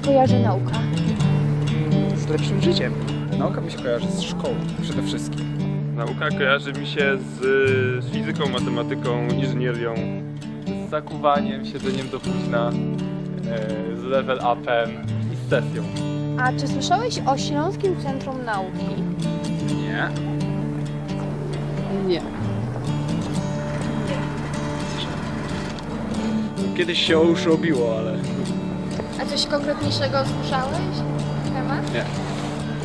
się kojarzy nauka? z lepszym życiem. Nauka mi się kojarzy z szkołą przede wszystkim. Nauka kojarzy mi się z, z fizyką, matematyką, inżynierią. z zakuwaniem, siedzeniem do późna, e, z level upem i z sesją. A czy słyszałeś o Śląskim Centrum Nauki? Nie? Nie. Kiedyś się już robiło, ale A coś konkretniejszego słyszałeś? Temat?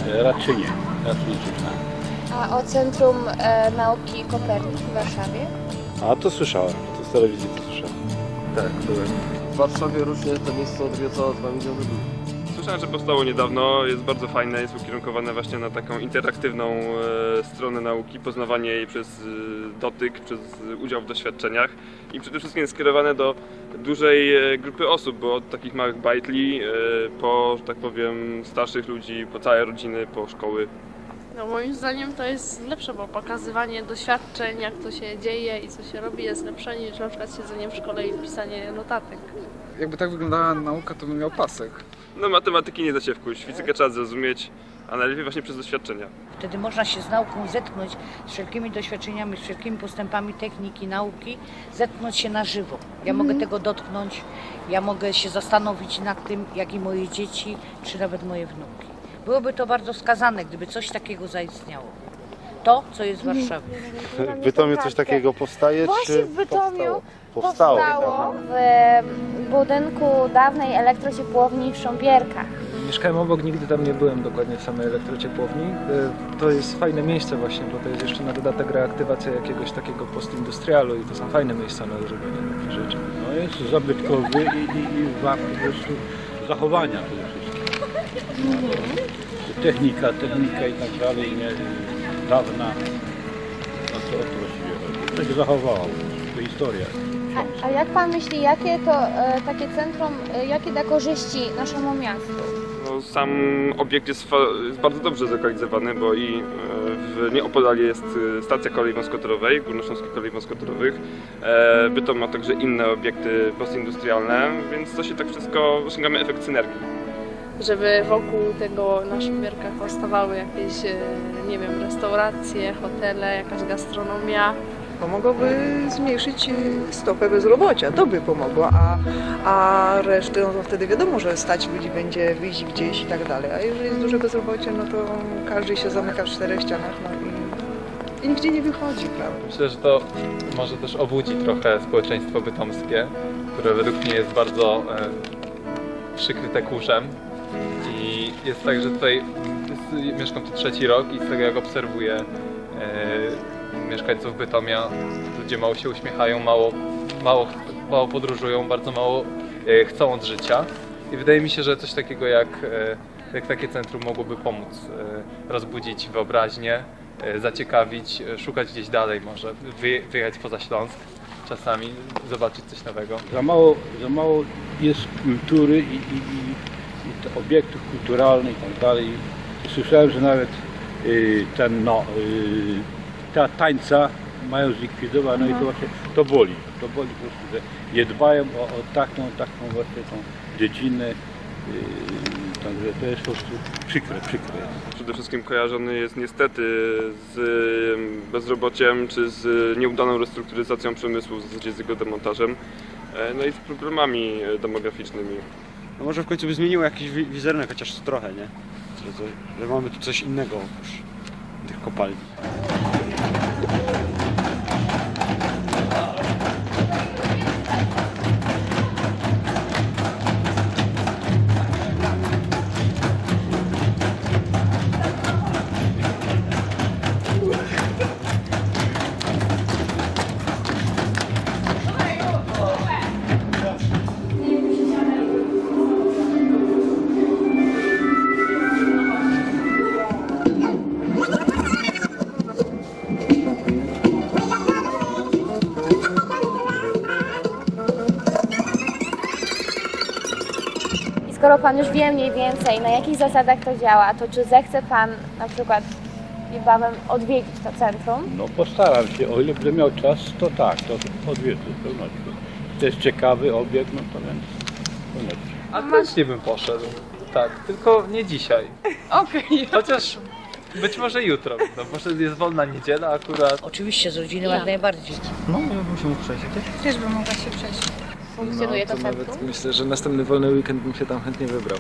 E, Raczej nie. Raczej nie słyszałem. A o Centrum e, Nauki Kopernik w Warszawie? A to słyszałem. To z telewizji to słyszałem. Tak, byłem. W Warszawie różnie to miejsce odwiedza 2 miliony ludzi. Że powstało niedawno, jest bardzo fajne, jest ukierunkowane właśnie na taką interaktywną e, stronę nauki, poznawanie jej przez e, dotyk, przez udział w doświadczeniach i przede wszystkim jest skierowane do dużej e, grupy osób, bo od takich małych bajtli e, po, że tak powiem, starszych ludzi, po całe rodziny, po szkoły. No moim zdaniem to jest lepsze, bo pokazywanie doświadczeń, jak to się dzieje i co się robi jest lepsze niż na przykład siedzenie w szkole i pisanie notatek. jakby tak wyglądała nauka, to bym miał pasek. No matematyki nie da się wkuć, fizykę trzeba zrozumieć, a najlepiej właśnie przez doświadczenia. Wtedy można się z nauką zetknąć, z wszelkimi doświadczeniami, z wszelkimi postępami techniki, nauki, zetknąć się na żywo. Ja mogę tego dotknąć, ja mogę się zastanowić nad tym, jak i moje dzieci, czy nawet moje wnuki. Byłoby to bardzo wskazane, gdyby coś takiego zaistniało. To, co jest w Warszawie. W Bytomiu coś takiego powstaje? Właśnie czy w Bytomiu powstało? Powstało w budynku dawnej elektrociepłowni w Sząbierkach. Mieszkałem obok, nigdy tam nie byłem dokładnie w samej elektrociepłowni. E, To jest fajne miejsce właśnie, bo to jest jeszcze na dodatek reaktywacja jakiegoś takiego postindustrialu i to są fajne miejsca na robienie takich rzeczy. No jest zabytkowy i, i, i wart zachowania przede wszystkim. Technika, technika i tak dalej, nie, dawna. No to o to właściwie chodzi. To się zachowało, to historia. A, a jak pan myśli, jakie to e, takie centrum, e, jakie da korzyści naszemu miastu? No, sam obiekt jest, jest bardzo dobrze zlokalizowany, bo i e, w nieopodal jest e, stacja kolei wąskotorowej, Górnośląskich Kolei Wąskotorowych. E, Bytom ma także inne obiekty postindustrialne, więc to się tak wszystko, osiągamy efekt synergii. Żeby wokół tego na Szumierkach powstawały jakieś, e, nie wiem, restauracje, hotele, jakaś gastronomia. Pomogłoby zmniejszyć y, stopę bezrobocia, to by pomogło, a, a resztę, no wtedy wiadomo, że stać ludzi będzie wyjść gdzieś i tak dalej, a jeżeli jest duże bezrobocie, no to każdy się zamyka w czterech ścianach no i, i nigdzie nie wychodzi, prawda? Myślę, że to może też obudzi trochę społeczeństwo bytomskie, które według mnie jest bardzo e, przykryte kurzem. I jest tak, że tutaj jest, mieszkam tu trzeci rok i z tego jak obserwuję e, mieszkańców Bytomia, ludzie mało się uśmiechają, mało, mało, mało podróżują, bardzo mało e, chcą od życia. I wydaje mi się, że coś takiego jak, e, jak takie centrum mogłoby pomóc e, rozbudzić wyobraźnię, zaciekawić, szukać gdzieś dalej może, wyje- wyjechać poza Śląsk czasami, zobaczyć coś nowego. Za mało, za mało jest kultury i, i, i, obiektów kulturalnych i tak dalej. Słyszałem, że nawet y, ten, no, y, ta tańca mają zlikwidować, no i to właśnie, to boli. To boli po prostu, że nie dbają o, o taką, taką właśnie tą dziedzinę. Y, także to jest po prostu przykre, przykre. Przede wszystkim kojarzony jest niestety z em, bezrobociem czy z nieudaną restrukturyzacją przemysłu, w zasadzie z jego demontażem, e, no i z problemami e, demograficznymi. No może w końcu by zmieniło jakiś wi- wizerunek, chociaż trochę, nie? Że, to, że mamy tu coś innego oprócz tych kopalni. Skoro pan już wie mniej więcej, na jakich zasadach to działa, to czy zechce pan na przykład niebawem odwiedzić to centrum? No postaram się, o ile będę miał czas, to tak, to odwiedzę z pewnością. To jest ciekawy obiekt, no to więc koniecznie. masz... chętnie bym poszedł. Tak, tylko nie dzisiaj. Okej. Chociaż być może jutro. No może jest wolna niedziela akurat. Oczywiście z rodziną Ja. jak najbardziej. No, ja bym się mógł przejść. Też bym mogła się przejść. Funkcjonuje to to centrum? nawet myślę, że następny wolny weekend bym się tam chętnie wybrał.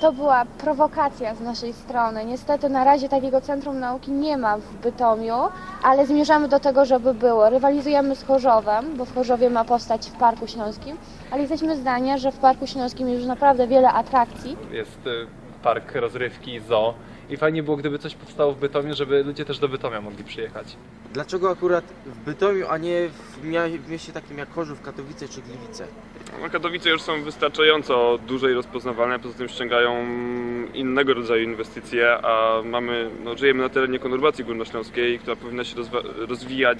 To była prowokacja z naszej strony. Niestety na razie takiego centrum nauki nie ma w Bytomiu, ale zmierzamy do tego, żeby było. Rywalizujemy z Chorzowem, bo w Chorzowie ma powstać w Parku Śląskim, ale jesteśmy zdania, że w Parku Śląskim jest już naprawdę wiele atrakcji. Jest y, park rozrywki, zoo. I fajnie było, gdyby coś powstało w Bytomiu, żeby ludzie też do Bytomia mogli przyjechać. Dlaczego akurat w Bytomiu, a nie w, mia- w mieście takim jak Chorzów, Katowice czy Gliwice? No, Katowice już są wystarczająco duże i rozpoznawalne, poza tym ściągają innego rodzaju inwestycje, a mamy, no, żyjemy na terenie konurbacji górnośląskiej, która powinna się rozwa- rozwijać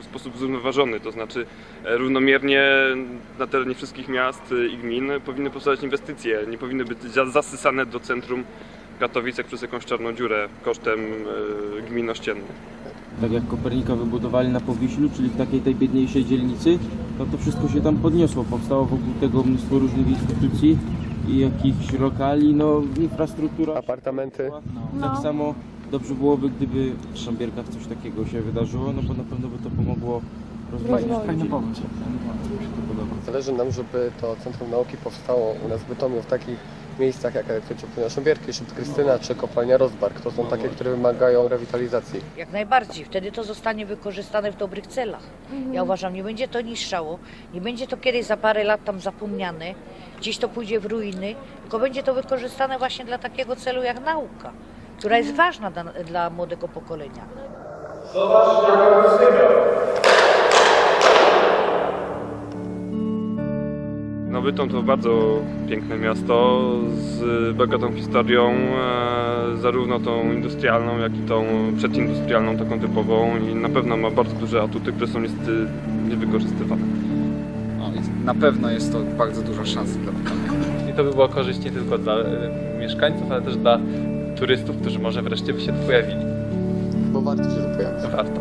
w sposób zrównoważony, to znaczy e, równomiernie na terenie wszystkich miast i gmin powinny powstawać inwestycje, nie powinny być za- zasysane do centrum Katowic jak przez jakąś czarną dziurę kosztem e, gmin ościennych. tak jak Kopernika wybudowali na Powiślu, czyli w takiej tej biedniejszej dzielnicy, to to wszystko się tam podniosło. Powstało wokół tego mnóstwo różnych instytucji i jakichś lokali, no infrastruktura. Apartamenty. Tak samo dobrze byłoby, gdyby w Szambierkach coś takiego się wydarzyło, no bo na pewno by to pomogło. Rozwoju. Fajny pomysł. Zależy nam, żeby to Centrum Nauki powstało u nas w Bytomiu w takich miejscach jak Elektrociepłownia Szambierki, Szybt Krystyna czy Kopalnia Rozbark. To są takie, które wymagają rewitalizacji. Jak najbardziej. Wtedy to zostanie wykorzystane w dobrych celach. Ja uważam, nie będzie to niszczało, nie będzie to kiedyś za parę lat tam zapomniane, gdzieś to pójdzie w ruiny, tylko będzie to wykorzystane właśnie dla takiego celu jak nauka, która jest ważna dla, dla młodego pokolenia. No Bytom to bardzo piękne miasto z bogatą historią, e, zarówno tą industrialną, jak i tą przedindustrialną, taką typową i na pewno ma bardzo duże atuty, które są niestety niewykorzystywane. No, na pewno jest to bardzo duża szansa dla Bytomia. I to by było korzyść nie tylko dla y, mieszkańców, ale też dla turystów, którzy może wreszcie by się tu pojawili. Bo warto się tu pojawić. Warto.